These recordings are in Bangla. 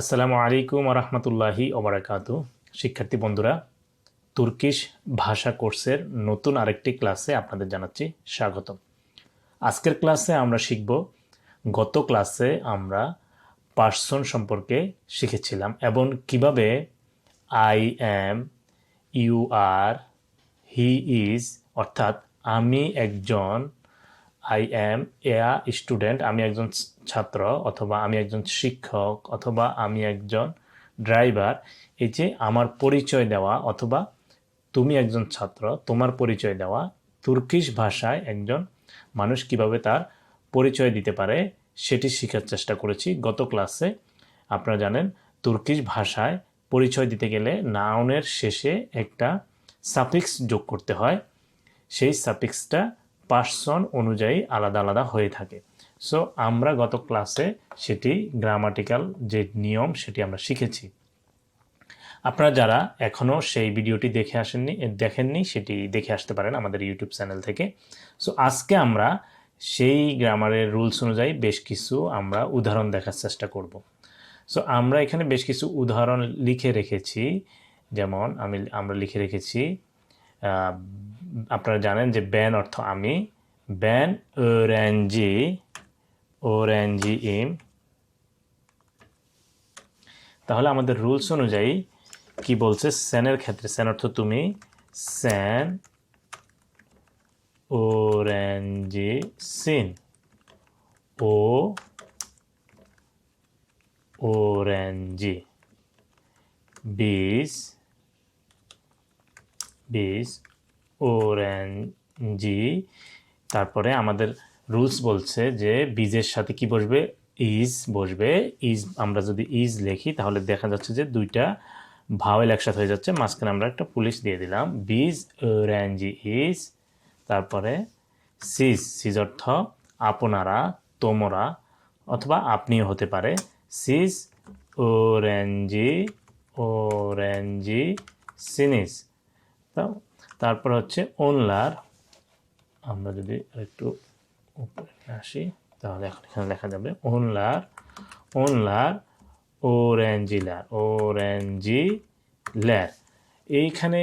আসসালামু আলাইকুম রহমতুল্লাহি ওবরাকাতু। শিক্ষার্থী বন্ধুরা, তুর্কিশ ভাষা কোর্সের নতুন আরেকটি ক্লাসে আপনাদের জানাচ্ছি স্বাগত আজকের ক্লাসে আমরা শিখব, গত ক্লাসে আমরা পার্সন সম্পর্কে শিখেছিলাম এবং কীভাবে I am you are, he is, অর্থাৎ আমি একজন আই এম এয়া স্টুডেন্ট আমি একজন ছাত্র অথবা আমি একজন শিক্ষক অথবা আমি একজন ড্রাইভার এই যে আমার পরিচয় দেওয়া অথবা তুমি একজন ছাত্র, তোমার পরিচয় দেওয়া, তুর্কিশ ভাষায় একজন মানুষ কীভাবে তার পরিচয় দিতে পারে সেটি শেখার চেষ্টা করেছি। গত ক্লাসে আপনারা জানেন, তুর্কিশ ভাষায় পরিচয় দিতে গেলে নাউনের শেষে একটা সাফিক্স যোগ করতে হয়। সেই সাফিক্সটা পার্সন অনুযায়ী আলাদা আলাদা হয়ে থাকে। সো আমরা গত ক্লাসে সেটি গ্রামাটিক্যাল যে নিয়ম সেটি আমরা শিখেছি। আপনারা যারা এখনও সেই ভিডিওটি দেখে আসেননি, দেখেননি, সেটি দেখে আসতে পারেন আমাদের ইউটিউব চ্যানেল থেকে। সো আজকে আমরা সেই গ্রামারের রুলস অনুযায়ী বেশ কিছু আমরা উদাহরণ দেখার চেষ্টা করব। সো আমরা এখানে বেশ কিছু উদাহরণ লিখে রেখেছি। যেমন, আমি, আমরা লিখে রেখেছি আপনারা জানেন যে ব্যান অর্থ আমি, ব্যান ওরেঞ্জি ওরেঞ্জি ইম। তাহলে আমাদের রুলস অনুযায়ী কি বলছে? স্যানের ক্ষেত্রে, স্যান অর্থ তুমি, স্যান ওরেঞ্জি সিন। ও ওরেঞ্জি। বিশ বিশ ওরেঞ্জি তারপরে আমাদের রুলস বলছে যে, বীজের সাথে কি বসবে? ইজ বসবে। ইজ আমরা যদি ইজ লিখি, তাহলে দেখা যাচ্ছে যে, দুইটা ভাওয়েল একসাথে হয়ে যাচ্ছে। মাঝখানে আমরা একটা পুলিশ দিয়ে দিলাম। বীজ ওরেঞ্জি ইজ তারপরে সিজ সিজ অর্থ আপনারা, তোমরা, অথবা আপনিও হতে পারে। সিজ ওরেঞ্জি ওরেঞ্জি সিনিস তো তারপর হচ্ছে ওনলার, আমরা যদি একটু উপরে আসি, তাহলে এখন এখানে লেখা যাবে ওনলার ওনলার, ওরেঞ্জিলার ওরেঞ্জিলার। এইখানে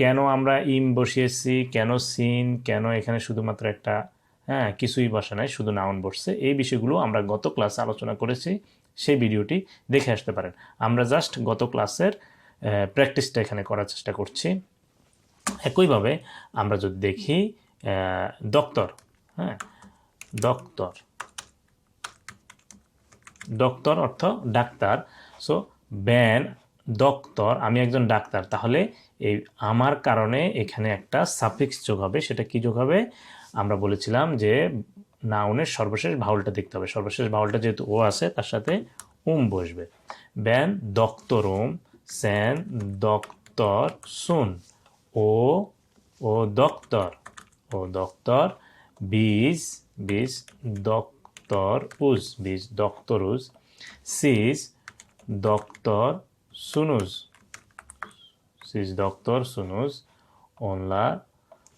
কেন আমরা ইম বসিয়েছি, কেন সিন, কেন এখানে শুধুমাত্র একটা হ্যাঁ কিছুই বসা নাই, শুধু নাউন বসছে, এই বিষয়গুলো আমরা গত ক্লাসে আলোচনা করেছি, সেই ভিডিওটি দেখে আসতে পারেন। আমরা জাস্ট গত ক্লাসের প্র্যাকটিসটা এখানে করার চেষ্টা করছি। একইভাবে আমরা যদি দেখি দপ্তর হ্যাঁ দপ্তর ডক্টর অর্থ ডাক্তার। সো ব্যান ডক্টর আমি একজন ডাক্তার, তাহলে এই আমার কারণে এখানে একটা সাফিক্স যোগ হবে। সেটা কি যোগ হবে? আমরা বলেছিলাম যে নাউনের সর্বশেষ ভাউলটা দেখতে হবে। সর্বশেষ ভাউলটা যেহেতু ও আছে, তার সাথে উম বসবে। ব্যান দক্তরুম স্যান দক্তর সুন ও ও দক্তর ও দক্তর বীজ বীজ দক্তর উজ বীজ দক্তর উজ সিজ দক্তর সুনুজ অনলার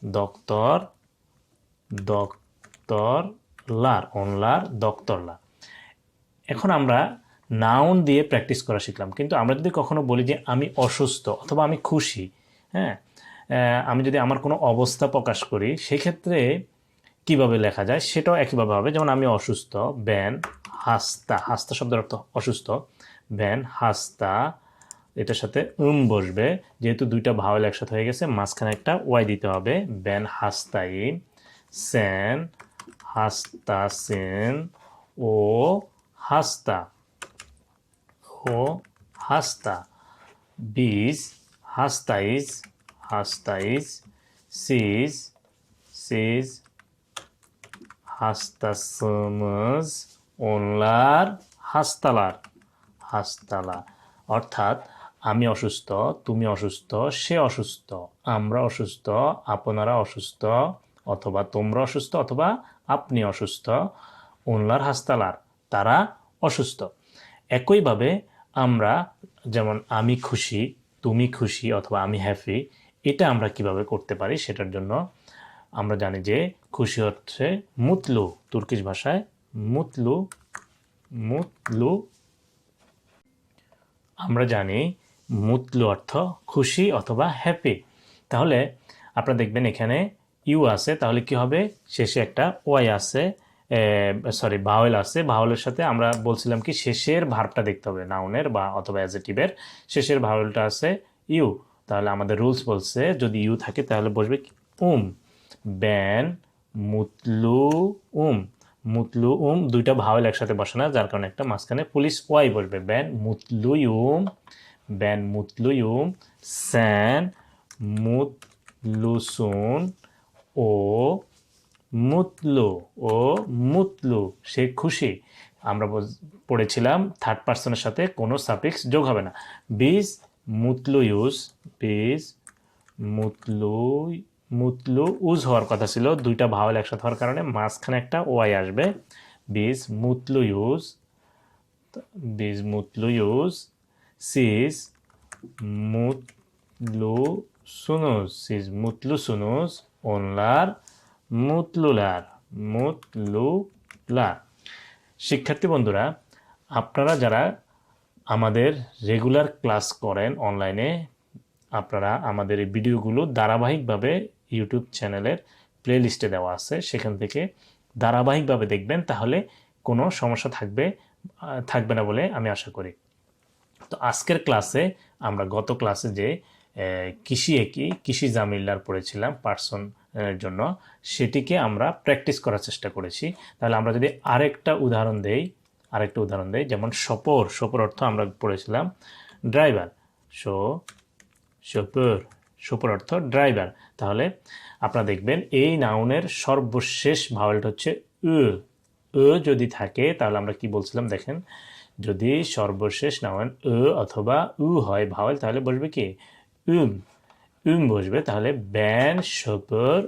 দক্তর দক্তর লার অনলার দক্তর লার এখন আমরা নাউন দিয়ে প্র্যাকটিস করা শিখলাম, কিন্তু আমরা যদি কখনো বলি যে আমি অসুস্থ অথবা আমি খুশি হ্যাঁ আমি যদি আমার কোনো অবস্থা প্রকাশ করি, সেক্ষেত্রে কীভাবে লেখা যায়? সেটাও একইভাবে হবে। যেমন আমি অসুস্থ, ব্যান, হাস্তা হাস্তা শব্দের অর্থ অসুস্থ, ব্যান, হাস্তা, এটার সাথে উম বসবে। যেহেতু দুইটা ভাওয়েল একসাথে হয়ে গেছে, মাঝখানে একটা ওয়াই দিতে হবে। ব্যান, হাস্তাই সেন হাস্তা সেন ও, হাস্তা ও, হাস্তা, বীজ, হাস্তাইজ হাস্তাইজ সিজ সিজ হাস্তাসমজ ওনলার হাস্তালার হাস্তালা অর্থাৎ আমি অসুস্থ, তুমি অসুস্থ, সে অসুস্থ, আমরা অসুস্থ, আপনারা অসুস্থ, অথবা তোমরা অসুস্থ, অথবা আপনি অসুস্থ ওনলার হাস্তালার, তারা অসুস্থ। একইভাবে আমরা, যেমন আমি খুশি, তুমি খুশি, অথবা আমি হ্যাপি এটা আমরা কীভাবে করতে পারি সেটার জন্য আমরা জানি যে খুশি হচ্ছে মুতলু তুর্কিশ ভাষায় মুতলু মুতলু। আমরা জানি মুতলু অর্থ খুশি অথবা হ্যাপি তাহলে আপনারা দেখবেন এখানে ইউ আছে, তাহলে কি হবে? শেষে একটা ওয়াই আছে সরি ভাওয়েল আছে। ভাওয়েলের সাথে আমরা বলছিলাম কি, শেষের ভার্বটা দেখতে হবে নাউনের বা অথবা অ্যাজেটিভের শেষের ভাওয়েলটা আছে ইউ। তাহলে আমাদের রুলস বলছে, যদি ইউ থাকে তাহলে বসবে? উম ব্যান মুতলু উম মুতলু উম দুইটা ভাওয়েল একসাথে বসে না, যার কারণে একটা মাঝখানে পুলিশ ওয়াই বসবে। ব্যান মুতলু ইউম ব্যান মুতলু ইউম স্যান মুতলুসুন ও মুতলু ও মুতলু সে খুশি। আমরা পড়েছিলাম থার্ড পার্সনের সাথে কোনো সাফিক্স যোগ হবে না। বিজ মুতলু ইউজ বিজ মুতলু মুতলু উজ হওয়ার কথা ছিল। দুইটা ভাওয়াল একসাথে হওয়ার কারণে মাঝখানে একটা ওয়াই আসবে। বিজ মুতলু ইউজ বিজ মুতলু ইউজ সিজ মুতলু সুনুজ সিজ মুতলু সুনুজ ওনলার মুতলুলার মুতলুলার। শিক্ষার্থী বন্ধুরা, আপনারা যারা আমাদের রেগুলার ক্লাস করেন অনলাইনে আপনারা আমাদের এই ভিডিওগুলো ধারাবাহিকভাবে ইউটিউব চ্যানেলের প্লেলিস্টে দেওয়া আছে। সেখান থেকে ধারাবাহিকভাবে দেখবেন, তাহলে কোনো সমস্যা থাকবে থাকবে না বলে আমি আশা করি। তো আজকের ক্লাসে আমরা গত ক্লাসে যে কৃষি একই কৃষি জামিল্লার পড়েছিলাম পার্সন জন্য, সেটিকে আমরা প্র্যাকটিস করার চেষ্টা করেছি। তাহলে আমরা যদি আরেকটা উদাহরণ দেই আরেকটা উদাহরণ দেয় যেমন সপর সপর অর্থ আমরা পড়েছিলাম ড্রাইভার। সো, সপর সপর অর্থ ড্রাইভার। তাহলে আপনারা দেখবেন এই নাউনের সর্বশেষ ভাওয়েলটা হচ্ছে উ। উ যদি থাকে, তাহলে আমরা কি বলছিলাম দেখেন? যদি সর্বশেষ নাউন উ অথবা উ হয় ভাওয়েল, তাহলে বসবে কি? উম। উম বসবে, তাহলে ব্যান, সপর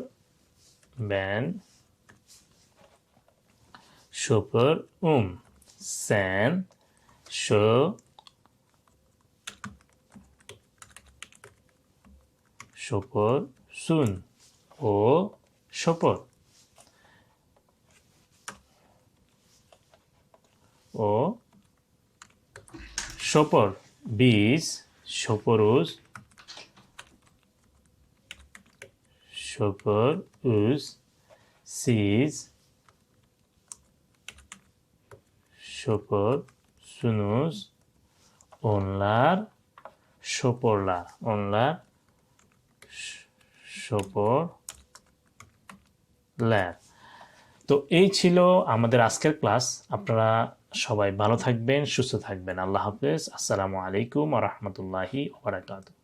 ব্যান, সপর, উম। স্যান স সপর সুন ও সপর ও সপর বীজ সপরুজ সপর উজ সিজ অনলার সপরলা অনলার সপর ল্যাব তো এই ছিল আমাদের আজকের ক্লাস। আপনারা সবাই ভালো থাকবেন, সুস্থ থাকবেন। আল্লাহ হাফেজ। আসসালামু আলাইকুম রহমতুল্লাহি ওবরাকাতু